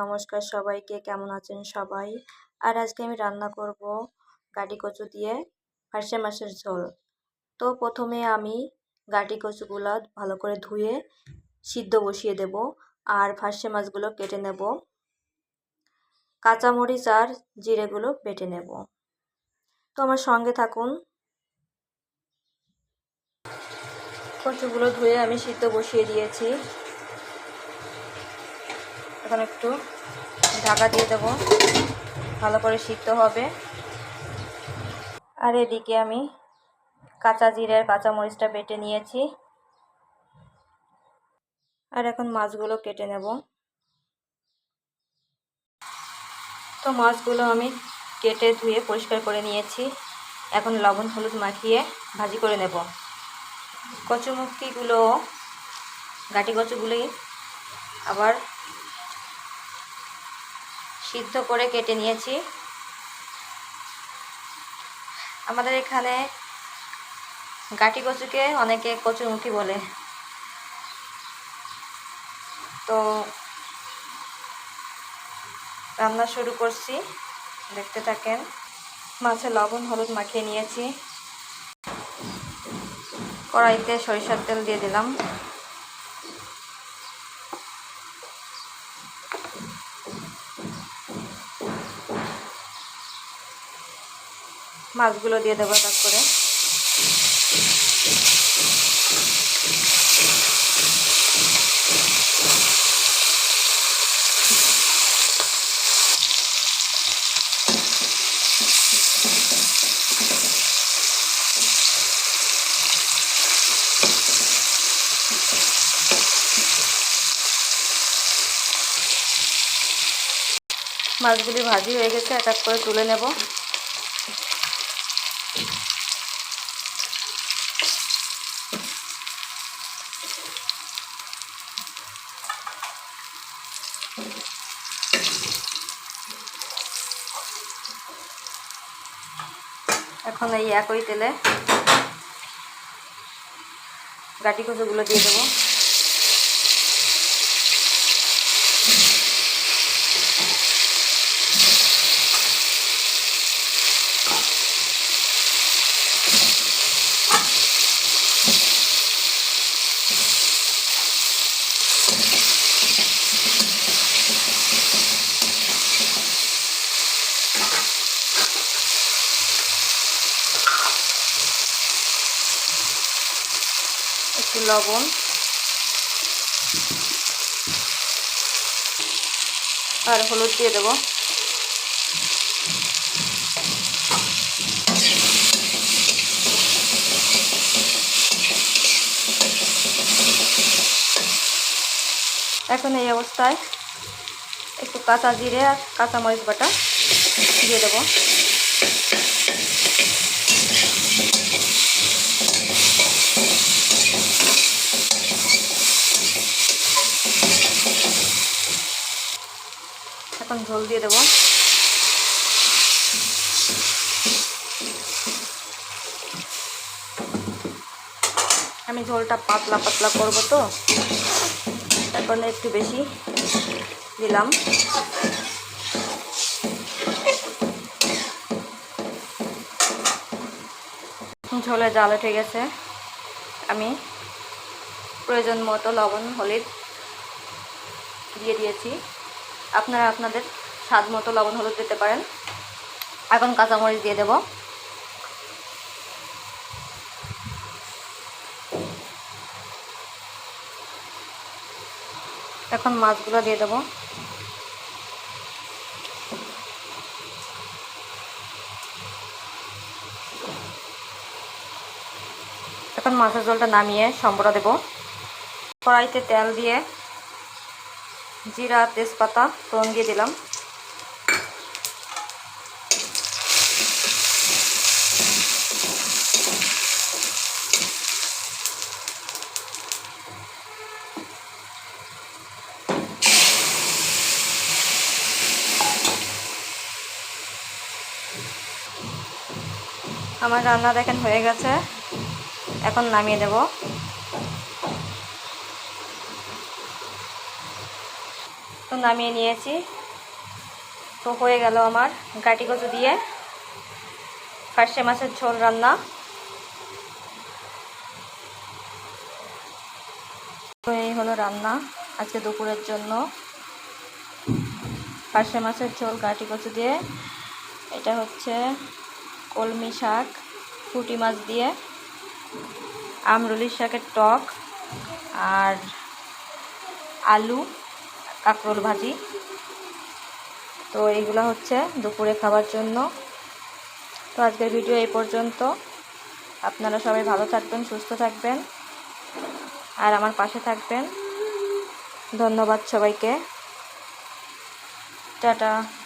নমস্কার সবাইকে, কেমন আছেন সবাই? আর আজকে আমি রান্না করব গাটি কচু দিয়ে ফার্সে মাছের ঝোল। তো প্রথমে আমি গাটি কচুগুলো ভালো করে ধুয়ে সিদ্ধ বসিয়ে দেব আর ফার্সে মাছগুলো কেটে নেব। কাঁচামরিচ আর জিরেগুলো বেটে নেব। তো আমার সঙ্গে থাকুন। কচুগুলো ধুয়ে আমি সিদ্ধ বসিয়ে দিয়েছি। এখন একটু ঢাকা দিয়ে দেবো। ভালো করে সিদ্ধ হবে। আর এদিকে আমি কাঁচা জিরের কাঁচা মরিচটা বেটে নিয়েছি। আর এখন মাছগুলো কেটে নেব। তো মাছগুলো আমি কেটে ধুয়ে পরিষ্কার করে নিয়েছি। এখন লবণ হলুদ মাখিয়ে ভাজি করে নেব। কচুমুখিগুলো, গাটি কচুগুলি আবার সিদ্ধ করে কেটে নিয়েছি। আমাদের এখানে গাটি কচুকে অনেকে কচুমুখী বলে। তো রান্না শুরু করছি। দেখতে থাকেন, মাছে লবণ, হলুদ মাখিয়ে নিয়েছি। কড়াইতে সরিষার তেল দিয়ে দিলাম। মাছগুলো দিয়ে দেবো তার করে। মাছগুলি ভাজি হয়ে গেছে এক এক করে তুলে নেব। এখন এই একই তেলে গাটি কচুগুলো দিয়ে দেবো। একটু লবণ। আর হলুদ দিয়ে দেবো। এখন এই অবস্থায় একটু কাঁচা জিরে আর কাঁচা মরিচ বাটা দিয়ে দেবো। এখন ঝোল দিয়ে দেবো। আমি ঝোলটা পাতলা পাতলা করব তো এখন একটু বেশি দিলাম। ঝোলে জাল উঠে গেছে। আমি প্রয়োজন মতো লবণ, হলুদ দিয়ে দিয়েছি। আপনারা আপনাদের স্বাদ মতো লবণ, হলুদ দিতে পারেন। এখন কাঁচামরিচ দিয়ে দেব। এখন মাছগুলো দিয়ে দেব। এখন মাছের জলটা নামিয়ে সম্বরা দেব। কড়াইতে তেল দিয়ে জিরা তেজপাতা ফোড়ন দিলাম। আমার রান্না দেখেন হয়ে গেছে। এখন নামিয়ে দেব। তো নামিয়ে নিয়েছি। তো হয়ে গেল আমার গাটি কচু দিয়ে ফার্সে মাছের ঝোল রান্না। তো এই হলো রান্না আজকে দুপুরের জন্য। পার্শে মাছের ঝোল, গাটি কচু দিয়ে। এটা হচ্ছে কলমি শাক, পুঁটি মাছ দিয়ে, আমরুলির শাকের টক আর আলু। কাঁকরোল ভাজি। তো এইগুলো হচ্ছে দুপুরে খাবার জন্য। তো আজকের ভিডিও এই পর্যন্ত। আপনারা সবাই ভালো থাকবেন, সুস্থ থাকবেন। আর আমার পাশে থাকবেন। ধন্যবাদ সবাইকে। টাটা।